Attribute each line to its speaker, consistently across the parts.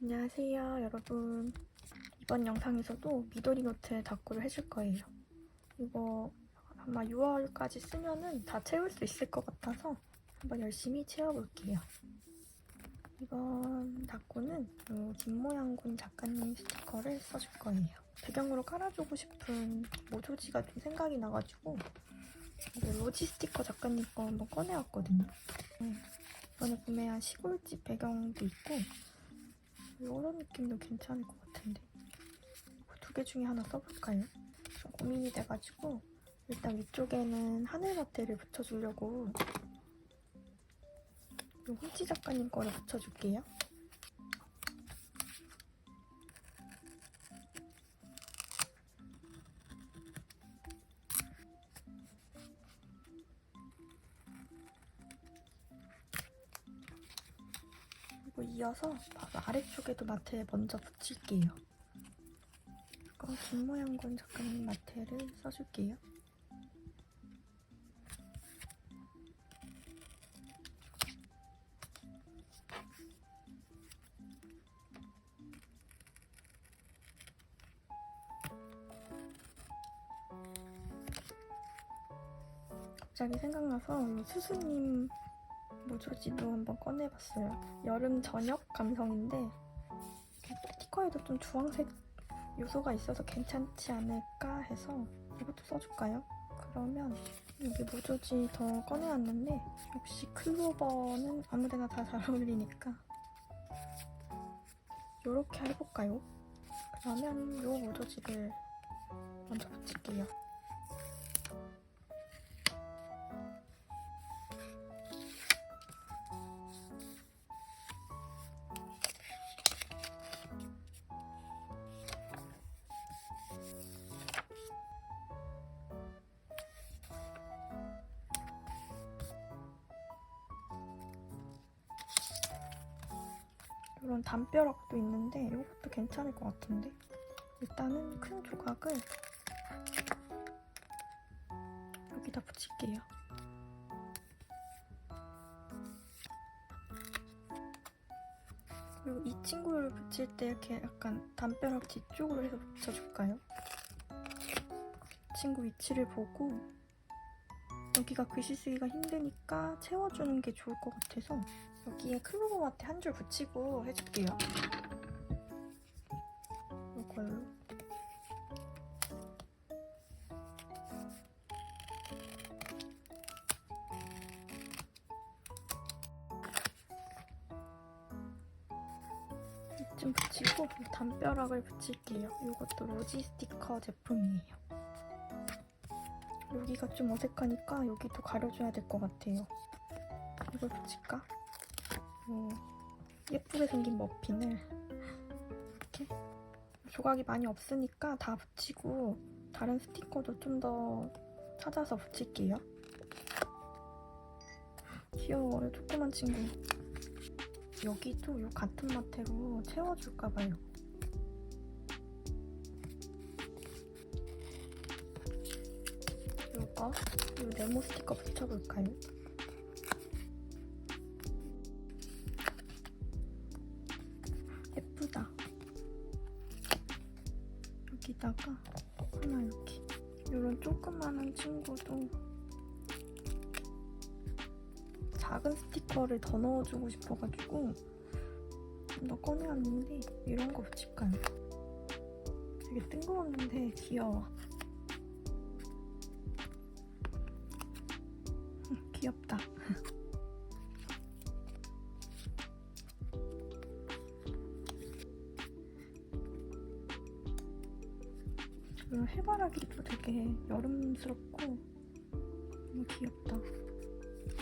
Speaker 1: 안녕하세요, 여러분. 이번 영상에서도 미도리 노트 닦고를 해줄 거예요. 이거 아마 6월까지 쓰면은 다 채울 수 있을 것 같아서 한번 열심히 채워볼게요. 이번 닦고는 이 뒷모양군 작가님 스티커를 써줄 거예요. 배경으로 깔아주고 싶은 모조지가 좀 생각이 나가지고 로지 스티커 작가님 거 한번 꺼내왔거든요. 음, 이번에 구매한 시골집 배경도 있고 이런 느낌도 괜찮을 것 같은데 두 개 중에 하나 써볼까요? 좀 고민이 돼가지고 일단 위쪽에는 하늘밭에를 붙여주려고 이 홍치 작가님 거를 붙여줄게요. 이어서 바로 아래쪽에도 마트에 먼저 붙일게요. 이거 김모양권 작가님 마테를 써줄게요. 갑자기 생각나서 이 수수님 모조지도 한번 꺼내봤어요. 여름 저녁 감성인데 스티커에도 좀 주황색 요소가 있어서 괜찮지 않을까 해서 이것도 써줄까요? 그러면 여기 모조지 더 꺼내왔는데 역시 클로버는 아무데나 다 잘 어울리니까 이렇게 해볼까요? 그러면 요 모조지를 먼저 붙일게요. 담벼락도 있는데 이것도 괜찮을 것 같은데 일단은 큰 조각을 여기다 붙일게요. 그리고 이 친구를 붙일 때 이렇게 약간 담벼락 뒤쪽으로 해서 붙여줄까요? 친구 위치를 보고 여기가 글씨 쓰기가 힘드니까 채워주는 게 좋을 것 같아서 여기에 클로버 마트 한줄 붙이고 해줄게요. 이걸로. 이쯤 붙이고 이 담벼락을 붙일게요. 이것도 로지 스티커 제품이에요. 여기가 좀 어색하니까 여기도 가려줘야 될 것 같아요. 이걸 붙일까? 어, 예쁘게 생긴 머핀을 이렇게 조각이 많이 없으니까 다 붙이고 다른 스티커도 좀 더 찾아서 붙일게요. 귀여워요, 조그만 친구. 여기도 요 같은 마테로 채워줄까봐요. 요거, 요 네모 스티커 붙여볼까요? 조그마한 친구도 작은 스티커를 더 넣어주고 싶어가지고 좀더 꺼내왔는데 이런 거 붙일까요? 되게 뜬금없는데 귀여워. 음, 귀엽다. 여름스럽고 너무 귀엽다.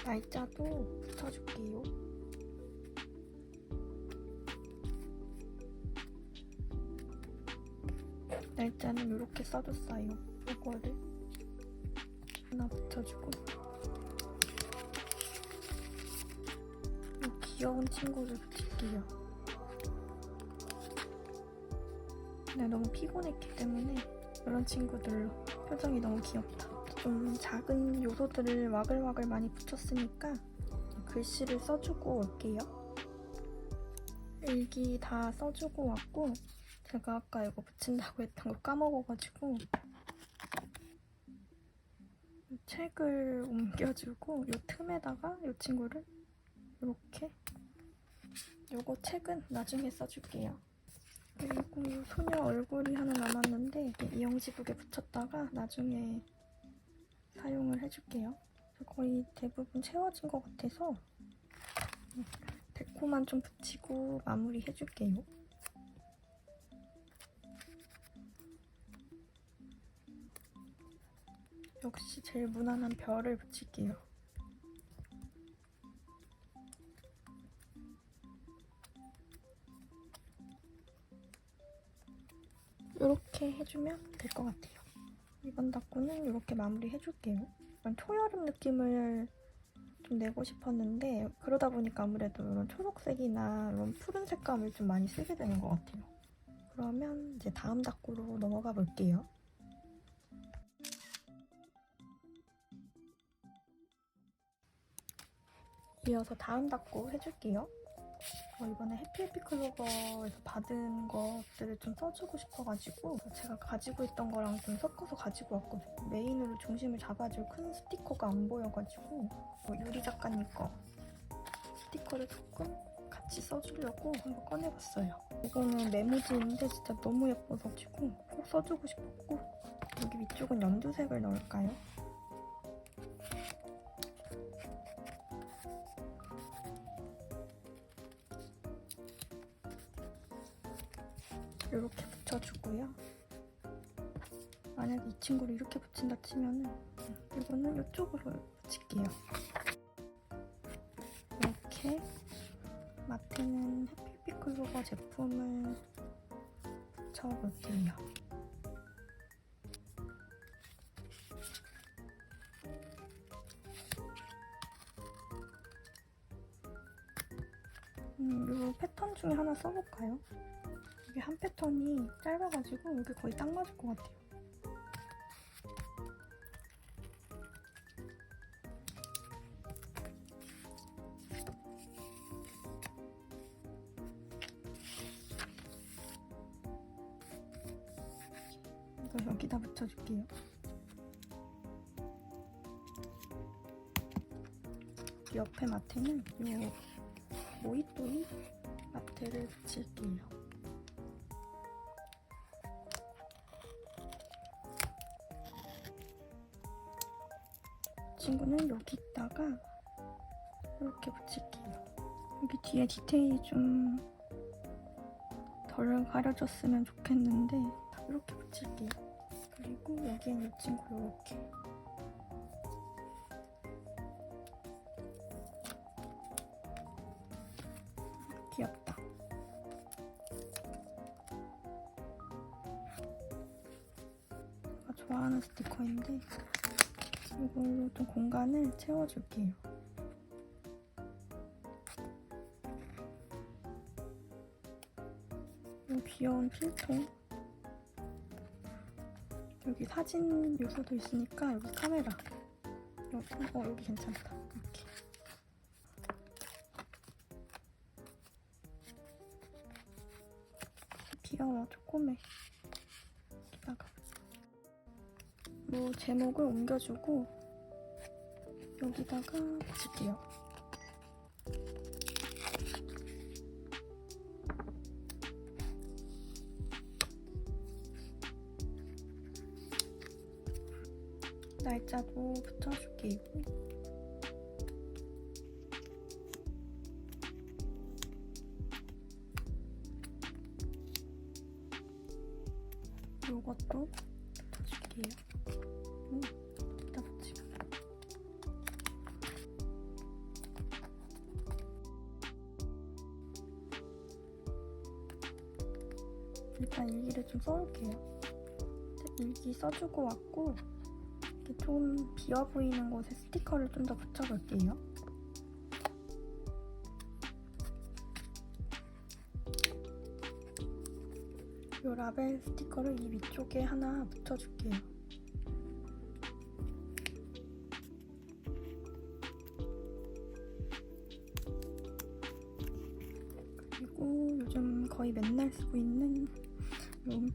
Speaker 1: 날짜도 붙여줄게요. 날짜는 이렇게 써줬어요. 이거를 하나 붙여주고 이 귀여운 친구를 붙일게요. 근데 너무 피곤했기 때문에 이런 친구들로 표정이 너무 귀엽다. 좀 작은 요소들을 와글와글 많이 붙였으니까 글씨를 써주고 올게요. 일기 다 써주고 왔고 제가 아까 이거 붙인다고 했던 거 까먹어가지고 이 책을 옮겨주고 이 틈에다가 이 친구를 이렇게 요거 책은 나중에 써줄게요. 그리고 이 소녀 얼굴이 하나 남았는데 이영지북에 붙였다가 나중에 사용을 해줄게요. 거의 대부분 채워진 것 같아서 데코만 좀 붙이고 마무리 해줄게요. 역시 제일 무난한 별을 붙일게요. 이렇게 해주면 될 것 같아요. 이번 닦고는 이렇게 마무리 해줄게요. 약간 초여름 느낌을 좀 내고 싶었는데 그러다 보니까 아무래도 이런 초록색이나 이런 푸른 색감을 좀 많이 쓰게 되는 것 같아요. 그러면 이제 다음 닦고로 넘어가 볼게요. 이어서 다음 닦고 해줄게요. 어, 이번에 해피해피 클로버에서 받은 것들을 좀 써주고 싶어가지고 제가 가지고 있던 거랑 좀 섞어서 가지고 왔거든요. 메인으로 중심을 잡아줄 큰 스티커가 안 보여가지고 어, 유리 작가님 거 스티커를 조금 같이 써주려고 한번 꺼내봤어요. 이거는 메모지인데 진짜 너무 예뻐가지고 꼭 써주고 싶었고 여기 위쪽은 연두색을 넣을까요? 이렇게 붙여주고요. 만약에 이 친구를 이렇게 붙인다 치면은 이거는 이쪽으로 붙일게요. 이렇게 마트는 해피피클로버 제품을 붙여볼게요. 음, 이 패턴 중에 하나 써볼까요? 이게 한 패턴이 짧아가지고 여기 거의 딱 맞을 것 같아요. 이거 여기다 붙여줄게요. 옆에 마트는 이 친구는 여기다가 이렇게 붙일게요. 여기 뒤에 디테일이 좀 덜 가려졌으면 좋겠는데 이렇게 붙일게요. 그리고 여기엔 이 친구 이렇게 공간을 채워줄게요. 이 귀여운 필통. 여기 사진 요소도 있으니까 여기 카메라. 여기, 어, 여기 괜찮다. 이렇게. 귀여워, 조그매. 여기다가. 뭐 제목을 옮겨주고 여기다가 붙일게요. 날짜도 붙여줄게요. 일단 일기를 좀 써올게요. 일기 써주고 왔고 이렇게 좀 비어 보이는 곳에 스티커를 좀 더 붙여볼게요. 이 라벨 스티커를 이 위쪽에 하나 붙여줄게요.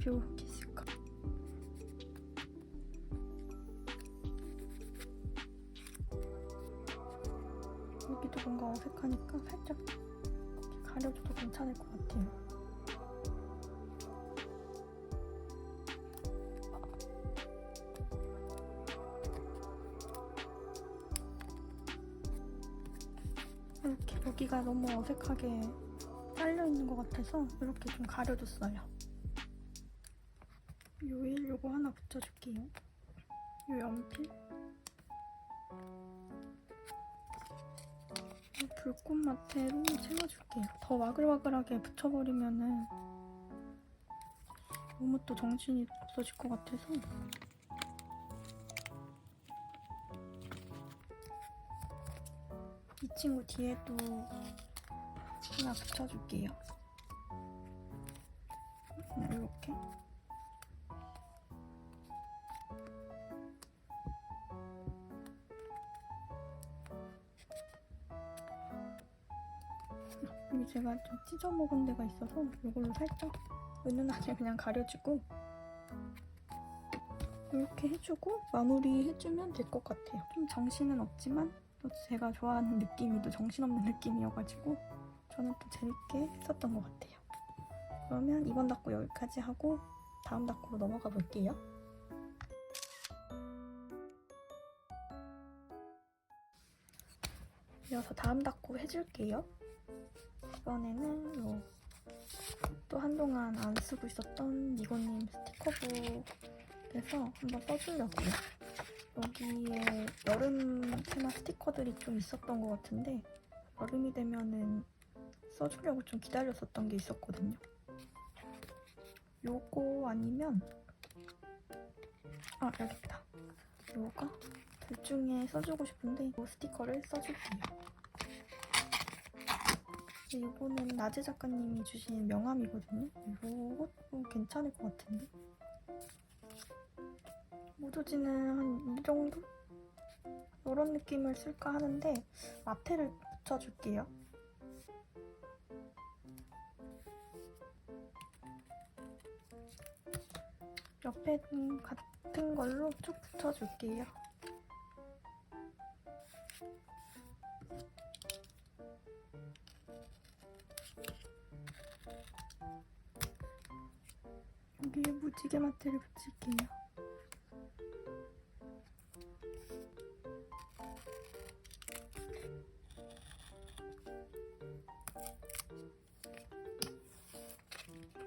Speaker 1: 음표 키스컵. 여기도 뭔가 어색하니까 살짝 가려줘도 괜찮을 것 같아요. 이렇게 여기가 너무 어색하게 잘려 있는 것 같아서 이렇게 좀 가려줬어요. 요거 하나 붙여줄게요. 요 연필. 이 불꽃 마테로 채워줄게요. 더 와글와글하게 붙여버리면은 너무 또 정신이 없어질 것 같아서 이 친구 뒤에도 하나 붙여줄게요. 이렇게. 제가 좀 찢어 먹은 데가 있어서 이걸로 살짝 은은하게 그냥 가려주고 이렇게 해주고 마무리 해주면 될 것 같아요. 좀 정신은 없지만 또 제가 좋아하는 느낌이 또 정신없는 느낌이어가지고 저는 또 재밌게 했었던 것 같아요. 그러면 이번 닦고 여기까지 하고 다음 닦고로 넘어가 볼게요. 이어서 다음 닦고 해줄게요. 이번에는 요 또 한동안 안 쓰고 있었던 니고님 스티커북에서 한번 써주려고요. 여기에 여름 테마 스티커들이 좀 있었던 것 같은데 여름이 되면은 써주려고 좀 기다렸었던 게 있었거든요. 요거 아니면 아 여기 있다. 요거 둘 중에 써주고 싶은데 이 스티커를 써줄게요. 이거는 나재 작가님이 주신 명함이거든요. 이것도 괜찮을 것 같은데. 모조지는 한 이 정도? 이런 느낌을 쓸까 하는데 마테를 붙여줄게요. 옆에 같은 걸로 쭉 붙여줄게요. 여기에 무지개 마테를 붙일게요.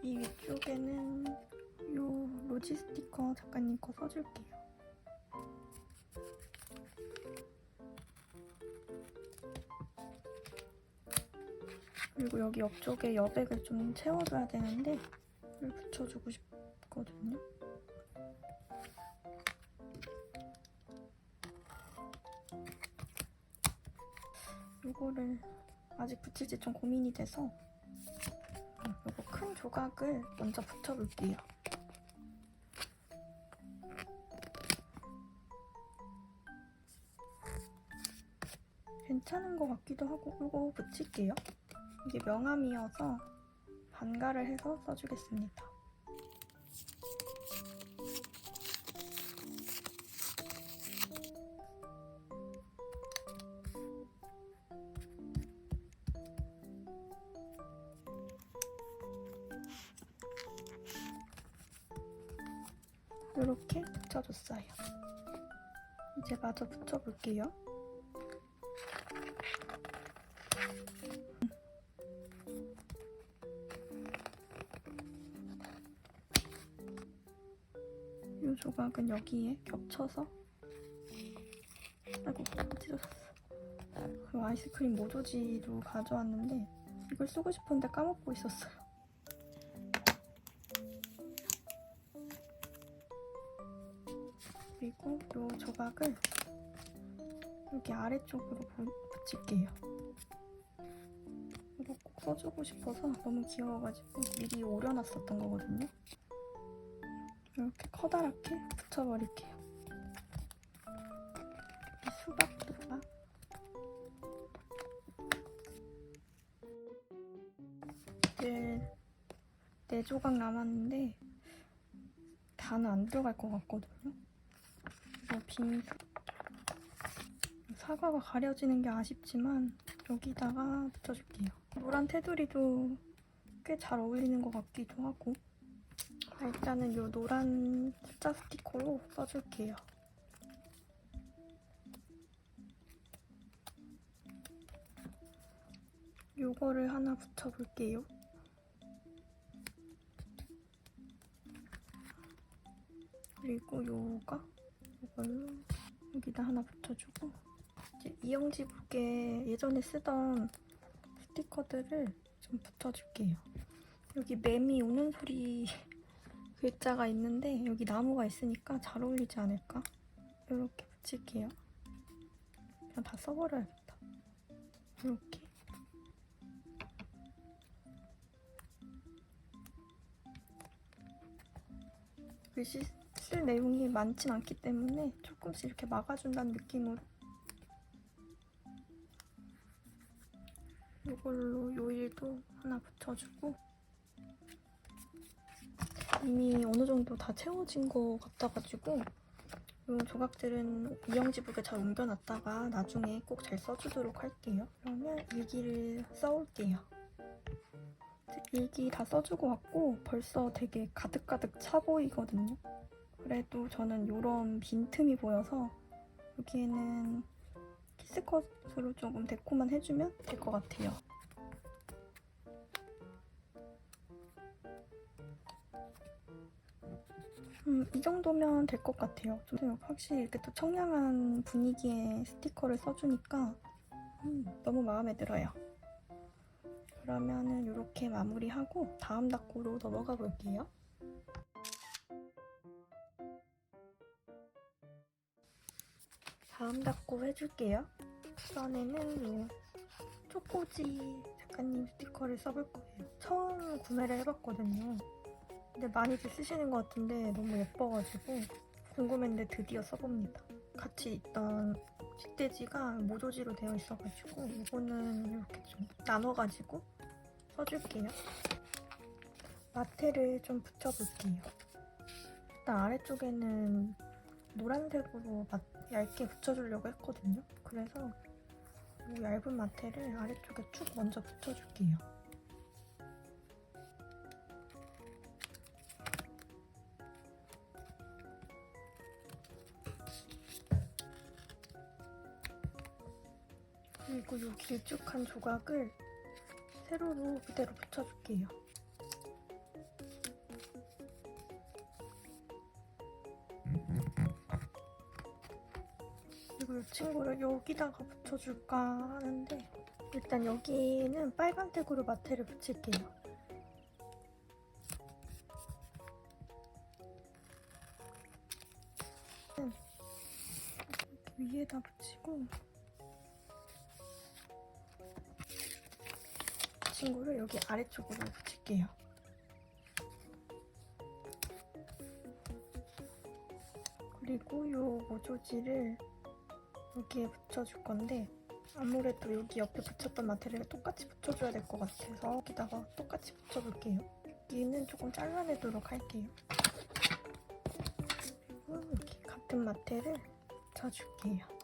Speaker 1: 이 위쪽에는 요 로지 스티커 작가님 거 써줄게요. 그리고 여기 옆쪽에 여백을 좀 채워줘야 되는데 이걸 붙여주고 싶거든요. 요거를 아직 붙일지 좀 고민이 돼서 요거 큰 조각을 먼저 붙여볼게요. 괜찮은 것 같기도 하고 요거 붙일게요. 이게 명암이어서 반가를 해서 써주겠습니다. 이렇게 붙여줬어요. 이제 마저 붙여볼게요. 조각은 여기에 겹쳐서 아이고 찢어졌어. 그 아이스크림 모조지로 가져왔는데 이걸 쓰고 싶었는데 까먹고 있었어요. 그리고 이 조각을 여기 아래쪽으로 부- 붙일게요. 이거 꼭 써주고 싶어서 너무 귀여워가지고 미리 오려놨었던 거거든요. 이렇게 커다랗게 붙여버릴게요. 이 수박 수박. 이제 4조각 남았는데 다는 안 들어갈 것 같거든요. 이거 빈 사과가 가려지는 게 아쉽지만 여기다가 붙여줄게요. 노란 테두리도 꽤 잘 어울리는 것 같기도 하고 아, 일단은 이 노란 숫자 스티커로 써줄게요. 요거를 하나 붙여볼게요. 그리고 요거 이걸로 여기다 하나 붙여주고 이제 이영지 북에 예전에 쓰던 스티커들을 좀 붙여줄게요. 여기 매미 우는 소리 글자가 있는데 여기 나무가 있으니까 잘 어울리지 않을까? 이렇게 붙일게요. 그냥 다 써버려야겠다. 이렇게. 글씨 쓸 내용이 많진 않기 때문에 조금씩 이렇게 막아준다는 느낌으로 이걸로 요일도 하나 붙여주고 이미 어느 정도 다 채워진 것 같아가지고 이 조각들은 이영지북에 잘 옮겨놨다가 나중에 꼭 잘 써주도록 할게요. 그러면 일기를 써올게요. 일기 다 써주고 왔고 벌써 되게 가득가득 차 보이거든요. 그래도 저는 이런 빈틈이 보여서 여기에는 키스컷으로 조금 데코만 해주면 될 것 같아요. 음, 이 정도면 될 것 같아요. 좀 확실히 이렇게 또 청량한 분위기의 스티커를 써주니까 음, 너무 마음에 들어요. 그러면은 이렇게 마무리하고 다음 닦고로 넘어가 볼게요. 다음 닦고 해줄게요. 이번에는 이 초코지 작가님 스티커를 써볼 거예요. 처음 구매를 해봤거든요. 근데 많이들 쓰시는 것 같은데 너무 예뻐가지고 궁금했는데 드디어 써봅니다. 같이 있던 식돼지가 모조지로 되어 있어가지고 이거는 이렇게 좀 나눠가지고 써줄게요. 마테를 좀 붙여볼게요. 일단 아래쪽에는 노란색으로 마- 얇게 붙여주려고 했거든요. 그래서 이 얇은 마테를 아래쪽에 쭉 먼저 붙여줄게요. 그리고 이 길쭉한 조각을 세로로 그대로 붙여줄게요. 그리고 이 친구를 여기다가 붙여줄까 하는데 일단 여기는 빨간색으로 마테를 붙일게요. 이렇게 위에다 붙이고 친구를 여기 아래쪽으로 붙일게요. 그리고 요 모조지를 여기에 붙여줄 건데 아무래도 여기 옆에 붙였던 마테리얼을 똑같이 붙여줘야 될 것 같아서 여기다가 똑같이 붙여볼게요. 여기는 조금 잘라내도록 할게요. 그리고 이렇게 같은 마테를 붙여줄게요.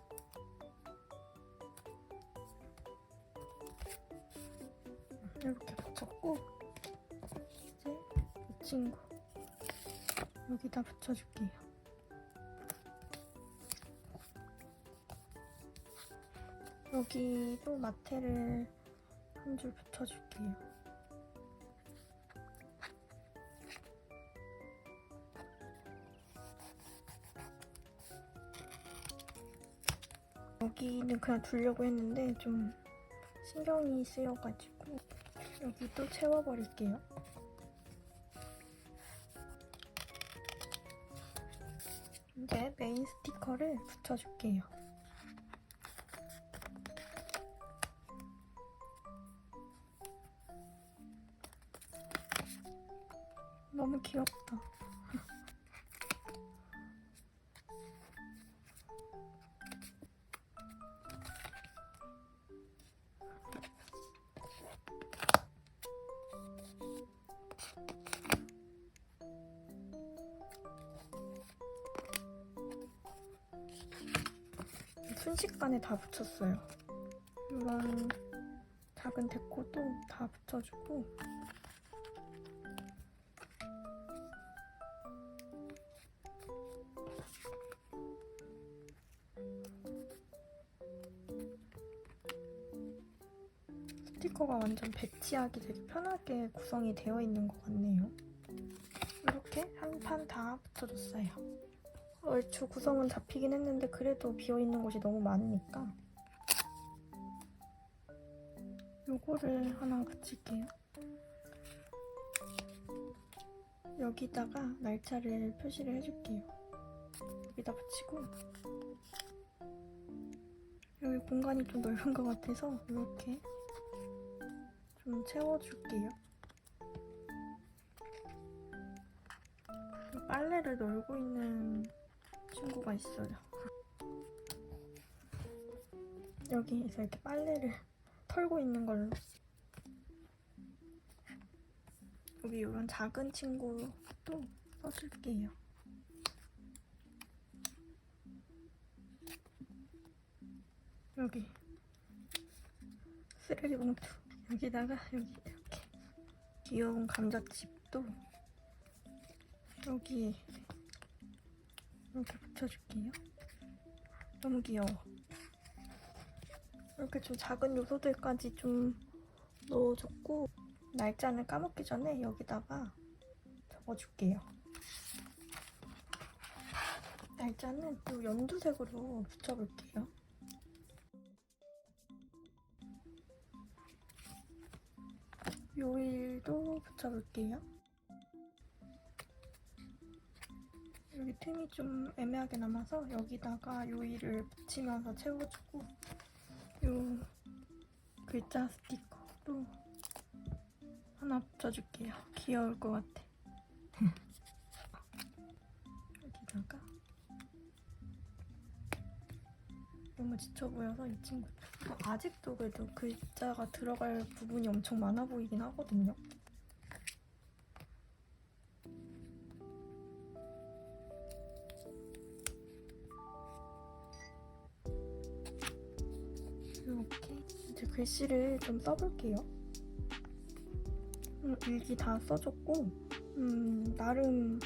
Speaker 1: 이렇게 붙였고 이제 이 친구 여기다 붙여줄게요. 여기도 마테를 한 줄 붙여줄게요. 여기는 그냥 두려고 했는데 좀 신경이 쓰여가지고 여기도 채워버릴게요. 이제 메인 스티커를 붙여줄게요. 너무 귀엽다. 순식간에 다 붙였어요. 이런 작은 데코도 다 붙여주고 스티커가 완전 배치하기 되게 편하게 구성이 되어 있는 것 같네요. 이렇게 한 판 다 붙여줬어요. 얼추 구성은 잡히긴 했는데 그래도 비어있는 곳이 너무 많으니까 요거를 하나 붙일게요. 여기다가 날짜를 표시를 해줄게요. 여기다 붙이고 여기 공간이 좀 넓은 것 같아서 이렇게 좀 채워줄게요. 빨래를 널고 있는 친구가 있어요. 여기에서 이렇게 빨래를 털고 있는 걸로. 여기 이런 작은 친구도 써줄게요. 여기 쓰레기 봉투 여기다가 여기 이렇게 귀여운 감자칩도 여기 이렇게 붙여줄게요. 너무 귀여워. 이렇게 좀 작은 요소들까지 좀 넣어줬고 날짜는 까먹기 전에 여기다가 적어줄게요. 날짜는 또 연두색으로 붙여볼게요. 요일도 붙여볼게요. 여기 틈이 좀 애매하게 남아서 여기다가 요일을 붙이면서 채워주고 요 글자 스티커도 하나 붙여줄게요. 귀여울 것 같아. 여기다가 너무 지쳐 보여서 이 친구 어, 아직도 그래도 글자가 들어갈 부분이 엄청 많아 보이긴 하거든요. 글씨를 좀 써볼게요. 음, 일기 다 써줬고, 음, 나름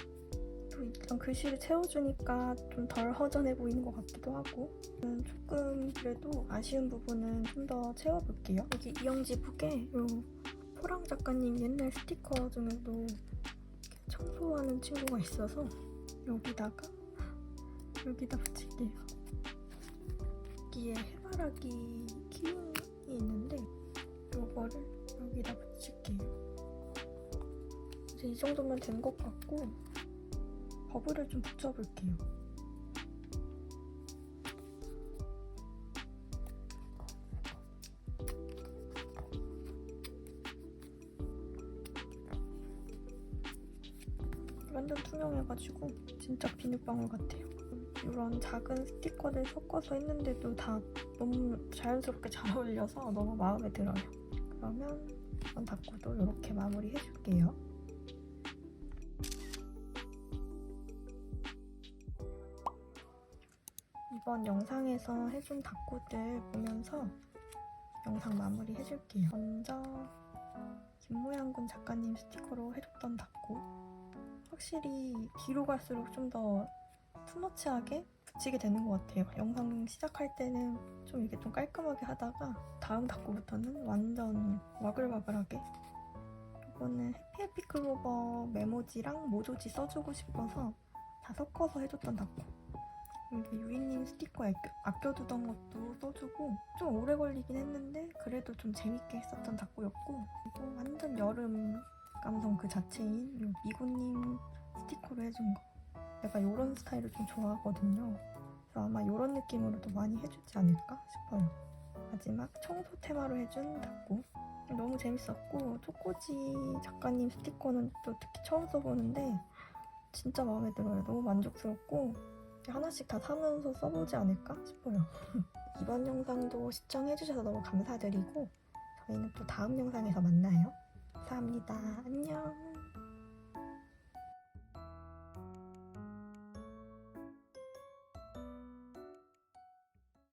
Speaker 1: 또 일단 글씨를 채워주니까 좀 덜 허전해 보이는 것 같기도 하고, 음, 조금 그래도 아쉬운 부분은 좀 더 채워볼게요. 여기 이영지 북에 요 포랑 작가님 옛날 스티커 중에도 청소하는 친구가 있어서 여기다가 여기다 붙일게요. 여기에 해바라기 키움 이 있는데 요거를 여기다 붙일게요. 이제 이 정도면 된 것 같고 버블을 좀 붙여볼게요. 완전 투명해가지고 진짜 비눗방울 같아요. 이런 작은 스티커들 섞어서 했는데도 다 너무 자연스럽게 잘 어울려서 너무 마음에 들어요. 그러면 이번 닦고도 이렇게 마무리 해줄게요. 이번 영상에서 해준 닦고들 보면서 영상 마무리 해줄게요. 먼저 김모양군 작가님 스티커로 해줬던 닦고 확실히 뒤로 갈수록 좀더 투머치하게 붙이게 되는 것 같아요. 영상 시작할 때는 좀 이게 좀 깔끔하게 하다가 다음 닦고부터는 완전 와글와글하게. 이거는 해피해피 클로버 메모지랑 모조지 써주고 싶어서 다 섞어서 해줬던 닦고. 여기 유이님 스티커 아껴, 아껴두던 것도 써주고 좀 오래 걸리긴 했는데 그래도 좀 재밌게 했었던 닦고였고. 그리고 완전 여름 감성 그 자체인 요 미고님 스티커로 해준 거 내가 이런 스타일을 좀 좋아하거든요. 그래서 아마 이런 느낌으로 도 많이 해주지 않을까 싶어요. 마지막 청소 테마로 해준 닦고. 너무 재밌었고 초코지 작가님 스티커는 또 특히 처음 써보는데 진짜 마음에 들어요. 너무 만족스럽고 하나씩 다 사면서 써보지 않을까 싶어요. 이번 영상도 시청해주셔서 너무 감사드리고 저희는 또 다음 영상에서 만나요. 감사합니다. 안녕.